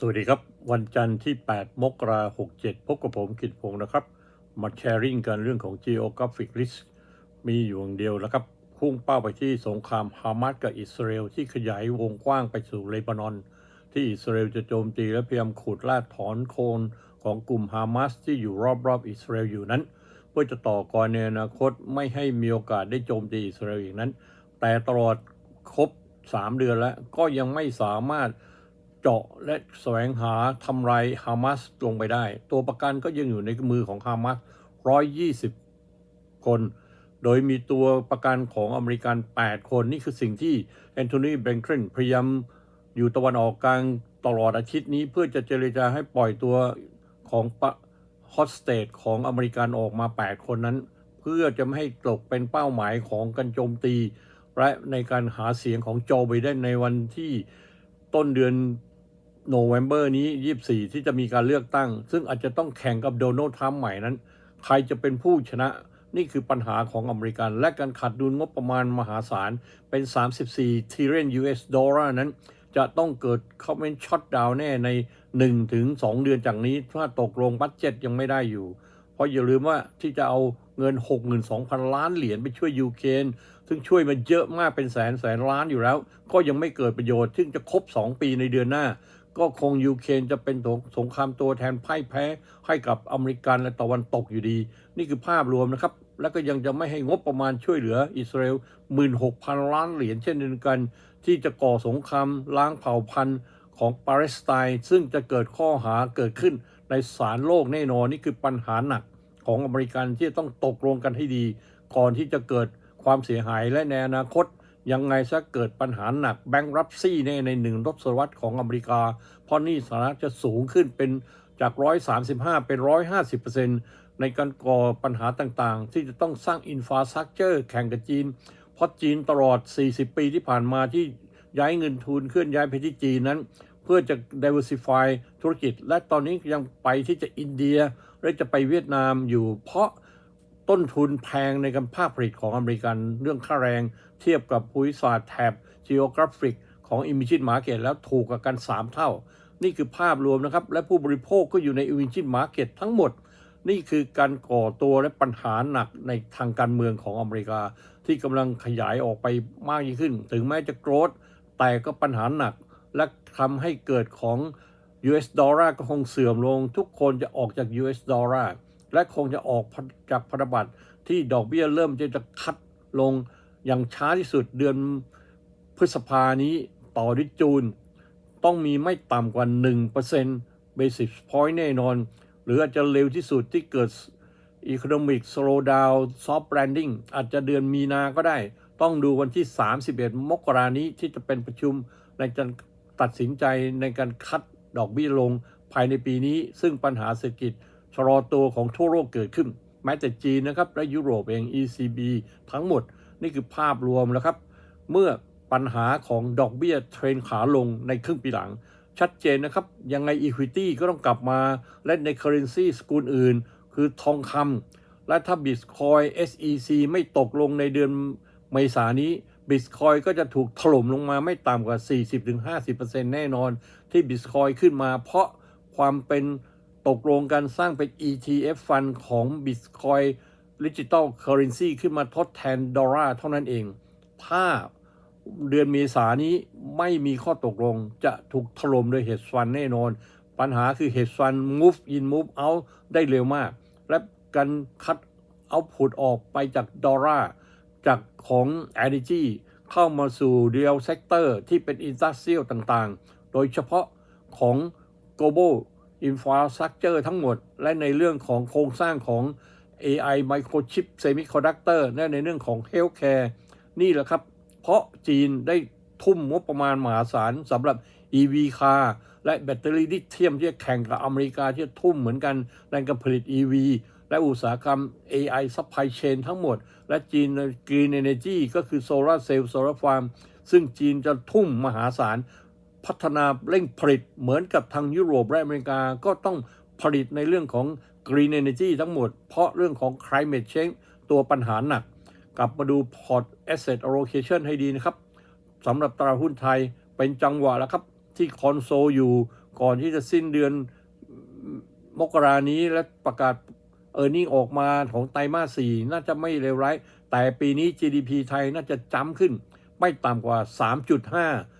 สวัสดีครับ วันจันทร์ที่ 8 มกราคม67พบกับผมกิตพงศ์นะครับ มาแชร์ริ่งกันเรื่องของ Geographic Risk มีอยู่อย่างเดียวแล้วครับพุ่งเป้าไปที่สงครามฮามาสกับอิสราเอลที่ขยายวงกว้างไปสู่เลบานอน ที่อิสราเอลจะโจมตีและพยายามขูดลากถอนโคนของกลุ่มฮามาสที่อยู่รอบๆอิสราเอลอยู่นั้น เพื่อจะต่อกรในอนาคตไม่ให้มีโอกาสได้โจมตีอิสราเอลอีกนั้น แต่ตลอดครบ 3 เดือนแล้วก็ยังไม่สามารถ เจาะและแสวงหาทำลายฮามาสลงไปได้ ตัวประกันก็ยังอยู่ในมือของฮามาส120 คน โดยมีตัวประกันของอเมริกัน 8 คนนี่คือสิ่งที่แอนโทนีเบงเกนพยายามอยู่ตะวันออกกลางตลอดอาทิตย์นี้เพื่อจะเจรจาให้ปล่อยตัวของฮอตสเตทของอเมริกันออกมา 8 คนนั้น เพื่อจะไม่ให้ตกเป็นเป้าหมายของการโจมตี และในการหาเสียงของโจไบเดนในวันที่ต้นเดือน โนเวม ber นี้ 24 ที่จะมีการเลือกตั้ง ซึ่งอาจจะต้องแข่งกับโดนัลด์ทรัมป์ใหม่นั้น ใครจะเป็นผู้ชนะ นี่คือปัญหาของอเมริกัน และการขาดดุลงบประมาณมหาศาล เป็น 34 trillion US ดอลลาร์นั้น จะต้องเกิดเขาเป็นช็อตดาวแน่ใน1ถึง2เดือนจากนี้ ถ้าตกลงบัตเจ็ตยังไม่ได้อยู่ เพราะอย่าลืมว่าที่จะเอาเงิน 62,000 ล้านเหรียญไปช่วยยูเครนซึ่งช่วยมาเยอะมากเป็นแสนแสนล้านอยู่แล้ว ก็ยังไม่เกิดประโยชน์ ซึ่งจะครบ 2 ปีในเดือนหน้า ก็คงยูเครนจะเป็นสงครามตัวแทนพ่ายแพ้ให้กับอเมริกันและตะวันตกอยู่ดี นี่คือภาพรวมนะครับ แล้วก็ยังจะไม่ให้งบประมาณช่วยเหลืออิสราเอล 16,000 ล้านเหรียญเช่นเดียวกัน ที่จะก่อสงครามล้างเผ่าพันธุ์ของปาเลสไตน์ซึ่งจะเกิดข้อหาเกิดขึ้นในศาลโลกแน่นอนนี่คือปัญหาหนักของอเมริกันที่ต้องตกลงกันให้ดี ก่อนที่จะเกิดความเสียหายและในอนาคต ยังไงซะเกิดปัญหาหนักแบงก์รับซี่แน่ในหนึ่งทศวรรษของอเมริกา เพราะนี่สารณะจะสูงขึ้นเป็นจาก 135 เป็น 150%ในการก่อปัญหาต่างๆ ที่จะต้องสร้างอินฟาสตรักเจอร์แข่งกับจีน เพราะจีนตลอด 40 ปีที่ผ่านมาที่ย้ายเงินทุนเคลื่อนย้ายไปที่จีนนั้น เพื่อจะ diversify ธุรกิจ และตอนนี้ยังไปที่จะอินเดีย และจะไปเวียดนามอยู่เพราะ ต้นทุนแพงในการภาคผลิตของอเมริกันเรื่องค่าแรง เทียบกับภูมิศาสตร์แถบ geographic ของ emerging market แล้วถูกกับกัน 3 เท่า นี่คือภาพรวมนะครับ และผู้บริโภคก็อยู่ใน emerging market ทั้งหมด นี่คือการก่อตัวและปัญหาหนักในทางการเมืองของอเมริกา ที่กำลังขยายออกไปมากยิ่งขึ้น ถึงแม้จะโกรธแต่ก็ปัญหาหนัก และทำให้เกิดของ US ดอลลาร์ก็คงเสื่อมลง ทุกคนจะออกจาก US ดอลลาร์ และคงจะออกจากพันธบัตรที่ดอกเบี้ยเริ่มจะจะคัดลงอย่างช้าที่สุดเดือนพฤษภานี้ต่อด้วยจูน ต้องมีไม่ต่ำกว่า 1% basis point แน่นอน หรืออาจจะเร็วที่สุดที่เกิด economic slowdown soft landing อาจจะเดือนมีนาก็ได้ ต้องดูวันที่ 31 มกรานี้ที่จะเป็นประชุมในการตัดสินใจในการคัดดอกเบี้ยลงภายในปีนี้ ซึ่งปัญหาเศรษฐกิจ ชะลอตัวของทั่วโลกเกิดขึ้น แม้แต่จีนนะครับและยุโรปเอง ECB ทั้งหมดนี่คือภาพรวมแล้วครับ เมื่อปัญหาของดอกเบี้ยเทรนขาลงในครึ่งปีหลัง ชัดเจนนะครับ ยังไง Equity ก็ต้องกลับมา และใน Currency สกุลอื่น คือทองคำและถ้า Bitcoin SEC ไม่ตกลงในเดือนเมษายนนี้ Bitcoin ก็จะถูกถล่มลงมาไม่ต่ำกว่า 40-50%แน่นอน ที่ Bitcoin ขึ้นมาเพราะความเป็น ตกลงกันสร้างเป็น ETF ฟันของ Bitcoin Digital Currency ขึ้นมาทดแทนดอลลาร์เท่านั้นเอง ถ้าเดือนเมษานี้ไม่มีข้อตกลงจะถูกถล่มโดย hedge fund แน่นอน ปัญหาคือ hedge fund move in move out ได้เร็วมาก และการคัดเอาผุดออกไปจากดอลลาร์จากของ energy เข้ามาสู่ real sector ที่เป็น industrial ต่างๆ โดยเฉพาะของ global infrastructure ทั้งหมด และในเรื่องของโครงสร้างของ AI microchip semiconductor และในเรื่องของ healthcare นี่แหละครับ เพราะจีนได้ทุ่มงบประมาณมหาศาลสำหรับ EV car และแบตเตอรี่ลิเธียมที่แข่งกับอเมริกาที่ทุ่มเหมือนกันในการผลิต EV และอุตสาหกรรม AI supply chain ทั้งหมด และจีน Green Energy ก็คือ Solar Cell Solar Farm ซึ่งจีนจะทุ่มมหาศาล พัฒนาเร่งผลิตเหมือนกับทางยุโรปและอเมริกาก็ต้องผลิตในเรื่องของ Green Energy ทั้งหมด เพราะเรื่องของ Climate Change ตัวปัญหาหนัก กลับมาดู Port Asset Allocation ให้ดีนะครับสำหรับตลาดหุ้นไทยเป็นจังหวะแล้วครับ ที่คอนโซลอยู่ก่อนที่จะสิ้นเดือนมกรานี้และประกาศเออร์เน็งออกมาของไตรมาสสี่น่าจะไม่เลวร้าย แต่ปีนี้ GDP ไทยน่าจะจ้ำขึ้น ไม่ต่ำกว่า 3.5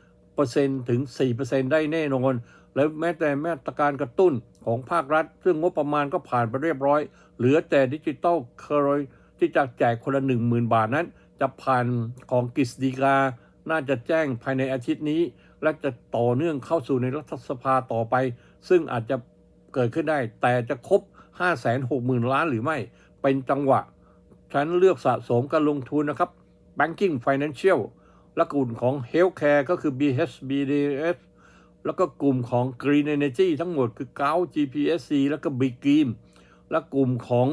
ถึง 4%ได้แน่นอน แล้วแม้แต่มาตรการกระตุ้นของภาครัฐ ซึ่งงบประมาณก็ผ่านไปเรียบร้อย เหลือแต่ดิจิ t a ลเคอร์ที่จะแจกคนละ 10,000 บาทนั้น จะผ่านของกฤษฎีกา น่าจะแจ้งภายในอาทิตย์นี้ และจะต่อเนื่องเข้าสู่ในรัฐสภาต่อไป ซึ่งอาจจะเกิดขึ้นได้ แต่จะครบ 560,000 ล้านหรือไม่ เป็นจังหวะ ฉันเลือกสะสมการลงทุนนะครับ Banking Financial และกลุ่มของ Healthcare ก็คือ BHBDS แล้วก็กลุ่มของ Green Energy ทั้งหมดคือ g a u GPSC แล้วก็ Big Green และกลุ่มของ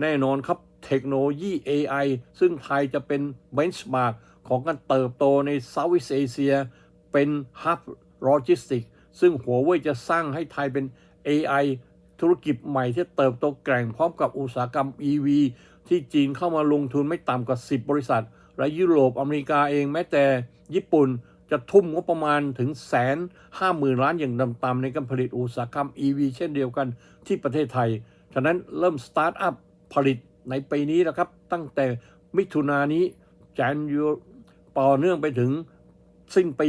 แน่นอนครับเทคโนโลยี AI ซึ่งไทยจะเป็น benchmark ของการเติบโตใน Southeast Asia เป็น Hub Logistics ซึ่งหัวเว่ยจะสร้างให้ไทยเป็น AI ธุรกิจใหม่ที่เติบโตแกร่งพร้อมกับอุตสาหกรรม EV ที่จีนเข้ามาลงทุนไม่ต่ำกว่า 10 บริษัท และยุโรปอเมริกาเองแม้แต่ญี่ปุ่นจะทุ่มงบประมาณถึงแสนห้าหมื่นล้านอย่างต่ำๆในการผลิตอุตสาหกรรม EV เช่นเดียวกันที่ประเทศไทย ฉะนั้นเริ่มสตาร์ทอัพผลิตในปีนี้แล้วครับ ตั้งแต่มิถุนายนนี้แจนยูต่อเนื่องไปถึงสิ้นปี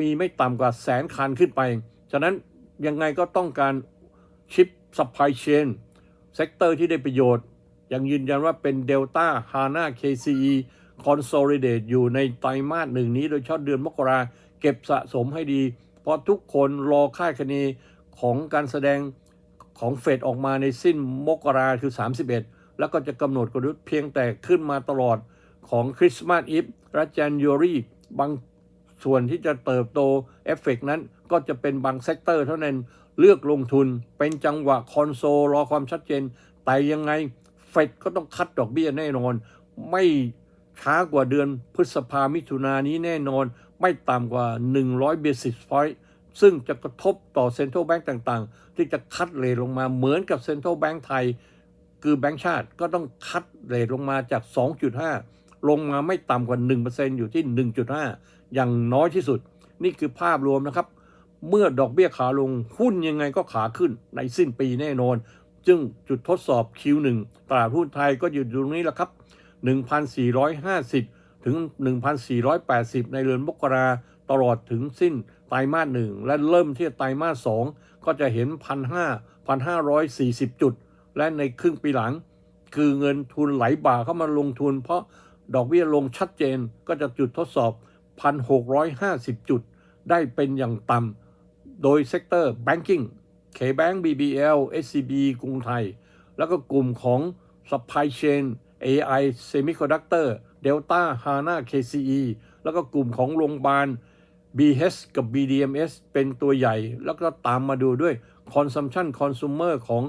มีไม่ต่ำกว่าแสนคันขึ้นไป ฉะนั้นยังไงก็ต้องการชิป supply chain เซกเตอร์ที่ได้ประโยชน์ ยังยืนยันว่าเป็น Delta HANA KCE Consolidate อยู่ในไตรมาสหนึ่งนี้โดยเฉพาะเดือนมกราเก็บสะสมให้ดี เพราะทุกคนรอค่ายคะเนของการแสดงของเฟดออกมาในสิ้นมกราคือ 31 แล้วก็จะกำหนดกลยุทธ์เพียงแต่ขึ้นมาตลอดของคริสต์มาสอีฟและจันยูรีบางส่วนที่จะเติบโตเอฟเฟกนั้นก็จะเป็นบางเซกเตอร์เท่านั้นเลือกลงทุนเป็นจังหวะคอนโซลรอความชัดเจน แต่ยังไงเฟดก็ต้องคัดดอกเบี้ยแน่นอน ไม่ ช้ากว่าเดือนพฤษภามิถุนายนนี้แน่นอนไม่ต่ำกว่า 100 basis point ซึ่งจะกระทบต่อเซ็นทรัลแบงก์ต่างๆ ที่จะคัดเรทลงมาเหมือนกับเซ็นทรัลแบงก์ไทย คือแบงก์ชาติก็ต้องคัดเรทลงมาจาก 2.5 ลงมาไม่ต่ำกว่า 1%อยู่ที่ 1.5 อย่างน้อยที่สุด นี่คือภาพรวมนะครับ เมื่อดอกเบี้ยขาลงหุ้นยังไงก็ขาขึ้นในสิ้นปีแน่นอน จึงจุดทดสอบ Q1 ตลาดหุ้นไทยก็อยู่ตรงนี้แหละครับ 1,450 ถึง 1,480 ในเดือนมกราตลอดถึงสิ้นไตรมาสหนึ่งและเริ่มที่ไตรมาสสองก็จะเห็น1,500 1,540 จุด และในครึ่งปีหลัง คือเงินทุนไหลบ่าเข้ามาลงทุน เพราะดอกเบี้ยลงชัดเจนก็จะจุดทดสอบ 1,650 จุด ได้เป็นอย่างต่ำโดยเซกเตอร์ Banking K-Bank BBL SCB กรุงไทย แล้วก็กลุ่มของ Supply Chain AI Semiconductor Delta HANA KCE แล้วก็กลุ่มของโรงพยาบาล BH กับ BDMS เป็นตัวใหญ่ แล้วก็ตามมาดูด้วย Consumption Consumer ของ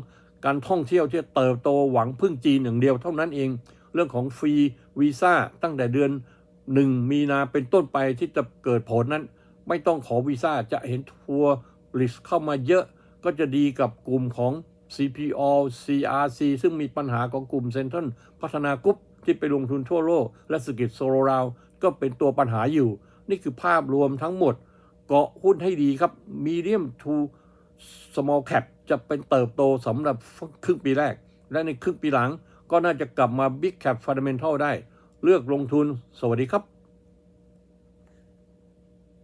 การท่องเที่ยวที่เติบโตหวังพึ่งจีนอย่างเดียวเท่านั้นเอง เรื่องของฟรีวีซ่าตั้งแต่เดือน 1 มีนาเป็นต้นไปที่จะเกิดผลนั้น ไม่ต้องขอวีซ่าจะเห็นทัวร์ลิสเข้ามาเยอะก็จะดีกับกลุ่มของ CPO CRC ซึ่งมีปัญหาของกลุ่มเซ็นทรัลพัฒนากรุ๊ปที่ไปลงทุนทั่วโลก และสกิจโซโลราวก็เป็นตัวปัญหาอยู่ นี่คือภาพรวมทั้งหมด เกาะหุ้นให้ดีครับ Medium to Small Cap จะเป็นเติบโตสำหรับครึ่งปีแรก และในครึ่งปีหลังก็น่าจะกลับมา Big Cap Fundamental ได้ เลือกลงทุนสวัสดีครับ